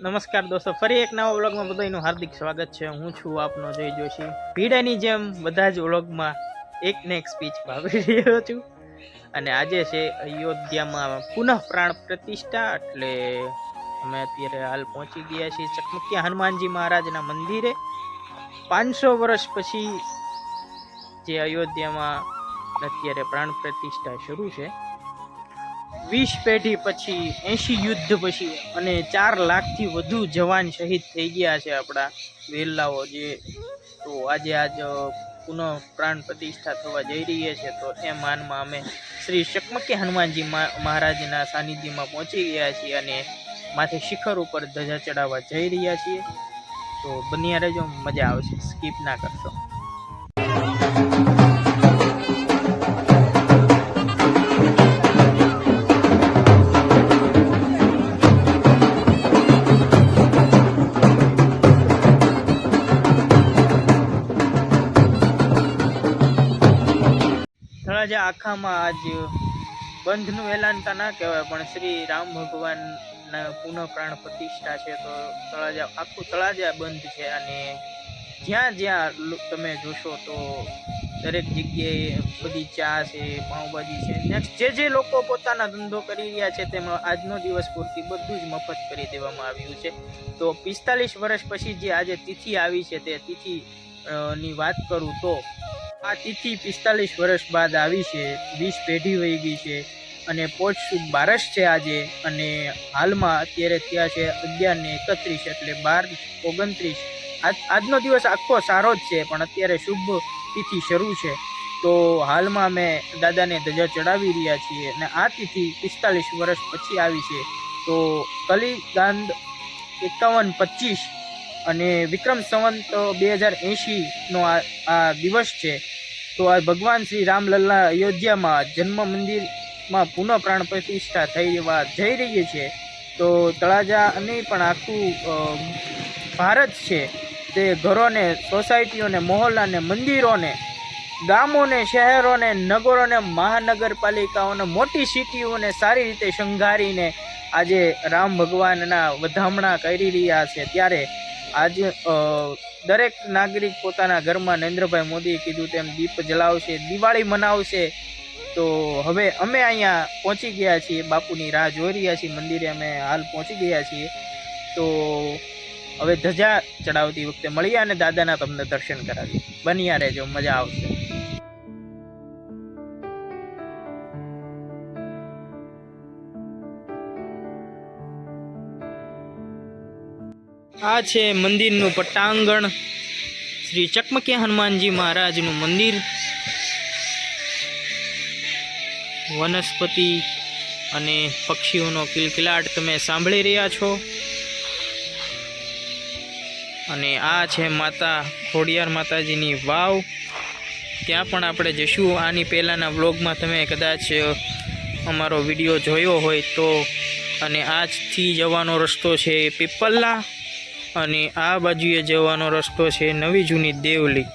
નમસ્કાર દોસ્તો, ફરી એક નવા વ્લોગમાં બધાનું હાર્દિક સ્વાગત છે. હું છું આપનો જય જોશી. ભીડાની જેમ બધા જ વ્લોગમાં એક ને એક સ્પીચ ભાવી રહ્યો છું. અને આજે છે અયોધ્યામાં પુનઃ પ્રાણ પ્રતિષ્ઠા, એટલે અમે અત્યારે હાલ પહોંચી ગયા છીએ ચકમકિયા હનુમાનજી મહારાજના મંદિરે. પાંચસો વર્ષ પછી જે અયોધ્યામાં અત્યારે પ્રાણ પ્રતિષ્ઠા શરૂ છે વીસ પેઢી પછી, એંશી યુદ્ધ પછી અને ચાર લાખથી વધુ જવાન શહીદ થઈ ગયા છે આપણા વીરલાઓ જે. તો આજે આજ પુનઃ પ્રાણ પ્રતિષ્ઠા થવા જઈ રહી છે. તો એ માનમાં અમે શ્રી શકમકી હનુમાનજી મહા- મહારાજના સાનિધ્યમાં પહોંચી ગયા છીએ અને માથે શિખર ઉપર ધજા ચડાવવા જઈ રહ્યા છીએ. તો બન્યા રહેજો, મજા આવશે. સ્કીપ ના કરશો. આખામાં આજ બંધનું એલાન તો ના કહેવાય, પણ શ્રી રામ ભગવાનના પુનઃ પ્રાણ પ્રતિષ્ઠા છે તો તળાજા, આખું તળાજા બંધ છે અને જ્યાં જ્યાં તમે જોશો તો દરેક જગ્યાએ બધી ચા છે, પાઉંભાજી છે નેક્સ્ટ જે જે લોકો પોતાના ધંધો કરી રહ્યા છે તેમાં આજનો દિવસ પૂરતી બધું જ મફત કરી દેવામાં આવ્યું છે. તો પિસ્તાલીસ વર્ષ પછી જે આજે તિથિ આવી છે તે તિથિ ની વાત કરું તો આ તિથિ પિસ્તાલીસ વર્ષ બાદ આવી છે. વીસ પેઢી વહી ગઈ છે અને પોચ બારસ છે આજે અને હાલમાં અત્યારે ત્યાં છે અગિયાર ને એકત્રીસ એટલે બાર ઓગણત્રીસ. આજ આજનો દિવસ આખો સારો જ છે પણ અત્યારે શુભ તિથિ શરૂ છે. તો હાલમાં અમે દાદાને ધજા ચડાવી રહ્યા છીએ અને આ તિથિ પિસ્તાલીસ વર્ષ પછી આવી છે. તો કલિદાંડ એકાવન પચીસ અને વિક્રમ સંવંત બે હજાર એંશીનો આ દિવસ છે. તો આ ભગવાન શ્રી રામલલ્લા અયોધ્યામાં જન્મ મંદિરમાં પુનઃ પ્રાણ પ્રતિષ્ઠા થઈ જવા જઈ રહી છે તો તળાજા અને પણ આખું ભારત છે તે ઘરોને, સોસાયટીઓને, મહોલ્લાને, મંદિરોને, ગામોને, શહેરોને, નગરોને, મહાનગરપાલિકાઓને, મોટી સિટીઓને સારી રીતે શણગારીને આજે રામ ભગવાનના વધામણા કરી રહ્યા છે. ત્યારે આજે દરેક નાગરિક પોતાના ઘરમાં નરેન્દ્રભાઈ મોદીએ કીધું તેમ દીપ જલાવશે, દિવાળી મનાવશે. તો હવે અમે અહીંયા પહોંચી ગયા છીએ, બાપુની રાહ જોઈ રહ્યા છીએ, મંદિરે અમે હાલ પહોંચી ગયા છીએ. તો હવે ધજા ચડાવતી વખતે મળીએ અને દાદાના તમને દર્શન કરાવીએ. બન્યા રહેજો, મજા આવશે. આ છે મંદિરનું પટ્ટાંગણ શ્રી ચકમકિયા હનુમાનજી મહારાજનું મંદિર. વનસ્પતિ અને પક્ષીઓનો કિલકિલાટ તમે સાંભળી રહ્યા છો. અને આ છે માતા, ખોડિયાર માતાજીની વાવ. ત્યાં પણ આપણે જઈશું. આની પહેલાંના વ્લોગમાં તમે કદાચ અમારો વીડિયો જોયો હોય તો. અને આજથી જવાનો રસ્તો છે પીપલ્લા. અને આ બાજુએ જવાનો રસ્તો છે નવી જૂની દેવલી.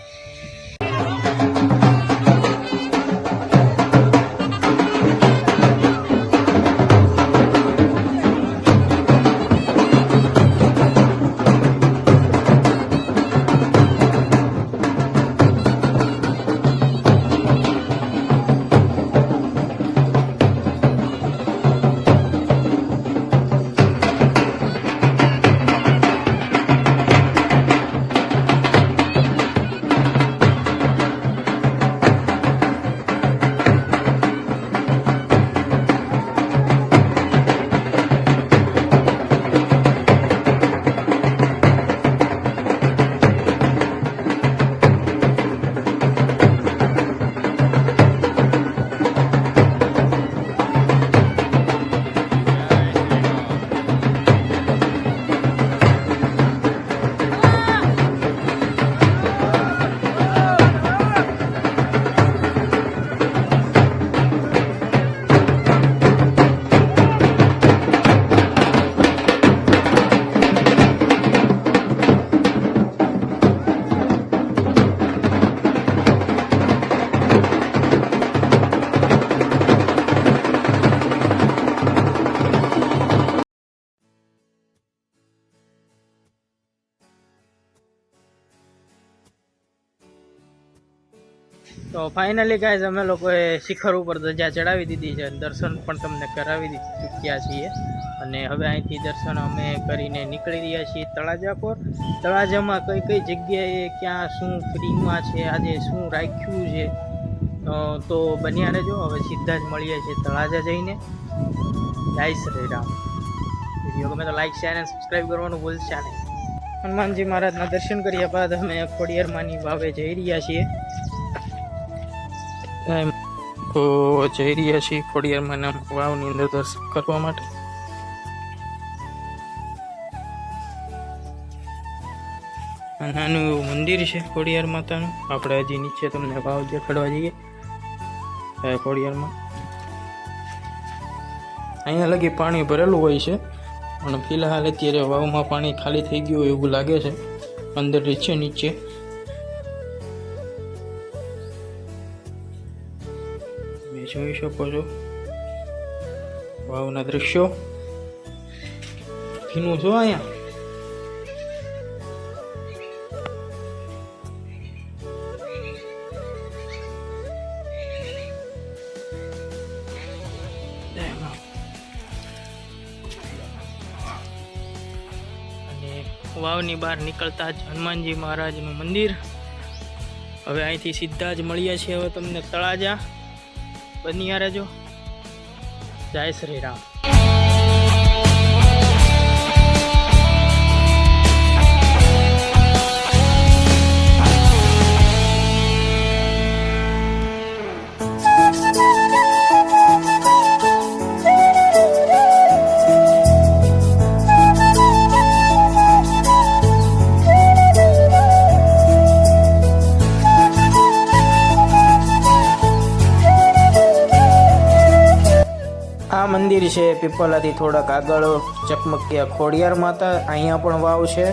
તો ફાઇનલી ગાઈઝ અમે લોકોએ શિખર ઉપર ધજા ચડાવી દીધી છે દર્શન પણ તમને કરાવી દીધી ચૂક્યા છીએ. અને હવે અહીંથી દર્શન અમે કરીને નીકળી રહ્યા છીએ તળાજા પર તળાજામાં કઈ કઈ જગ્યાએ ક્યાં શું ફ્રીમાં છે, આજે શું રાખ્યું છે તો બન્યા રહેજો. હવે સીધા જ મળીએ છીએ તળાજા જઈને. જય શ્રી રામ. વીડિયો ગમે તો લાઈક શેર અને સબસ્ક્રાઈબ કરવાનું ભૂલશા નહીં. હનુમાનજી મહારાજના દર્શન કર્યા બાદ અમે ખોડિયારમાંની વાવે જઈ રહ્યા છીએ. તો જઈ રહ્યા છીએ ખોડિયારમાંના વાવની અંદર દર્શન કરવા માટે. નાનું એવું મંદિર છે ખોડિયાર માતાનું. આપણે હજી નીચે તમને વાવ દેખાડવા જઈએ. ખોડિયારમાં. અહીંયા લગી પાણી ભરેલું હોય છે. પણ ફિલહાલ અત્યારે વાવમાં પાણી ખાલી થઈ ગયું એવું લાગે છે. અંદર છે નીચે. જોઈ શકો છો. વાવના દ્રશ્યો. ભીનું છો અહીંયા. વાવની બહાર નીકળતા જ હનુમાનજી મહારાજનું મંદિર. હવે અહીંથી સીધા જ મળીએ છીએ હવે તમને તળાજા. બન્યા રહેજો. જય શ્રી રામ. મંદિર છે. પીપલાથી થોડાક આગળ ચકમકિયા ખોડિયાર માતા અહીંયા પણ વાવ છે.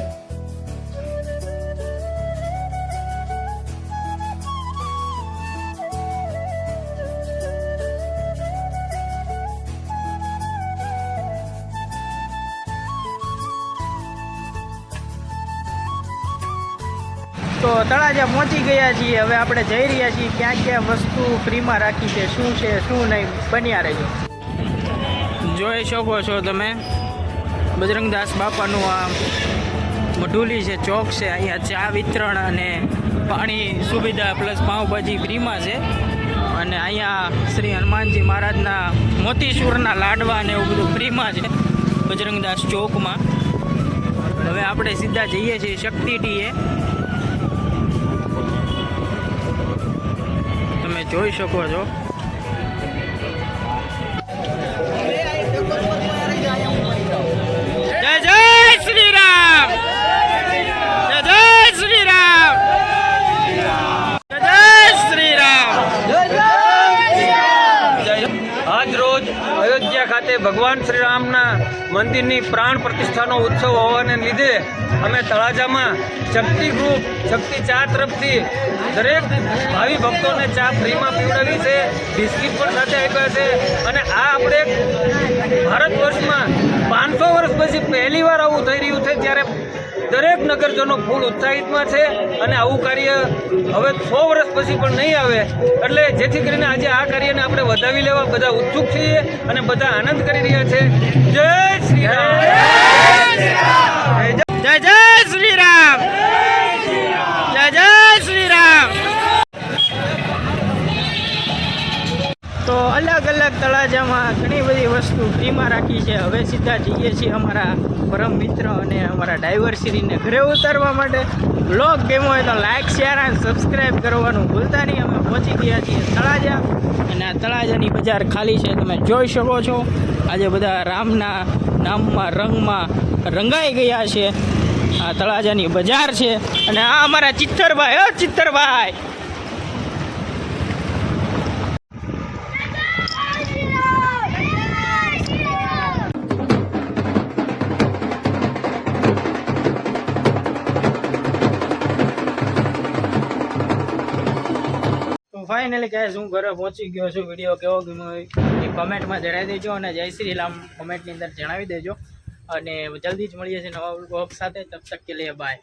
તો તળાજા પહોંચી ગયા છીએ. હવે આપણે જઈ રહ્યા છીએ ક્યાં ક્યાં વસ્તુ ફ્રીમાં રાખી છે, શું છે, શું નહીં, બન્યા રહેજો. જોઈ શકો છો તમે. બજરંગદાસ બાપાનું આ મઢુલી છે, ચોક છે, અહીંયા ચા વિતરણ અને પાણી સુવિધા પ્લસ પાઉંભાજી ફ્રીમાં છે. અને અહીંયા શ્રી હનુમાનજી મહારાજના મોતીસૂરના લાડવા ને એવું બધું ફ્રીમાં છે, બજરંગદાસ ચોકમાં. હવે આપણે સીધા જઈએ છીએ શક્તિ ટીએ તમે જોઈ શકો છો. મંદિરની પ્રાણ પ્રતિષ્ઠાનો ઉત્સવ હોવાને લીધે અમે તળાજામાં શક્તિ ગ્રુપ, શક્તિ ચા તરફથી દરેક ભાવિ ભક્તોને ચા ફ્રીમાં પીવડાવી છે, બિસ્કિટ પણ સાથે આપ્યા છે. અને આ આપણે ભારત વર્ષમાં પાંચસો વર્ષ પછી પહેલી વાર આવું થઈ રહ્યું છે ત્યારે દરેક નગરજનો ફૂલ ઉત્સાહિતમાં છે અને આવું કાર્ય હવે સો વર્ષ પછી પણ નહીં આવે. એટલે જેથી કરીને આજે આ કાર્યને આપણે વધાવી લેવા બધા ઉત્સુક છીએ અને બધા આનંદ કરી રહ્યા છે. જય શ્રી રામ. જય જય શ્રી રામ. જય જય શ્રી રામ. અલગ અલગ તળાજામાં ઘણી બધી વસ્તુ ફ્રીમાં રાખી છે. હવે સીધા જઈએ છીએ અમારા પરમ મિત્ર અને અમારા ડ્રાઈવર શ્રીને ઘરે ઉતારવા માટે. બ્લોગ ગેમ હોય તો લાઇક શેર અને સબસ્ક્રાઈબ કરવાનું ભૂલતા નહીં. અમે પહોંચી ગયા છીએ તળાજા અને આ તળાજાની બજાર ખાલી છે. તમે જોઈ શકો છો. આજે બધા રામના નામમાં, રંગમાં રંગાઈ ગયા છે. આ તળાજાની બજાર છે. અને આ અમારા ચિત્તરભાઈ હો ચિત્તરભાઈ! ફાઇનલી ગાઈઝ હું ઘરે પહોંચી ગયો છું. વીડિયો કેવો ગમ્યો એ કમેન્ટમાં જણાવી દેજો અને જય શ્રી રામ કમેન્ટની અંદર જણાવી દેજો. અને જલ્દી જ મળીએ છીએ નવા બ્લોગ સાથે. તબ તક કે લે બાય